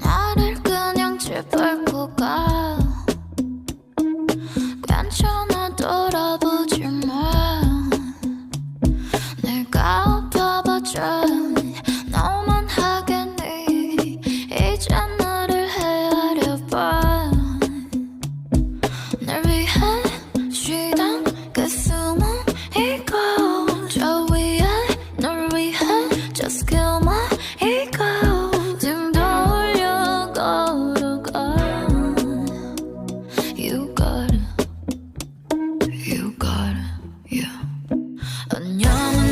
나를 그냥 짓밟고 가. 괜찮아 돌아보지 마. 내가 아파봤자 got You 안녕은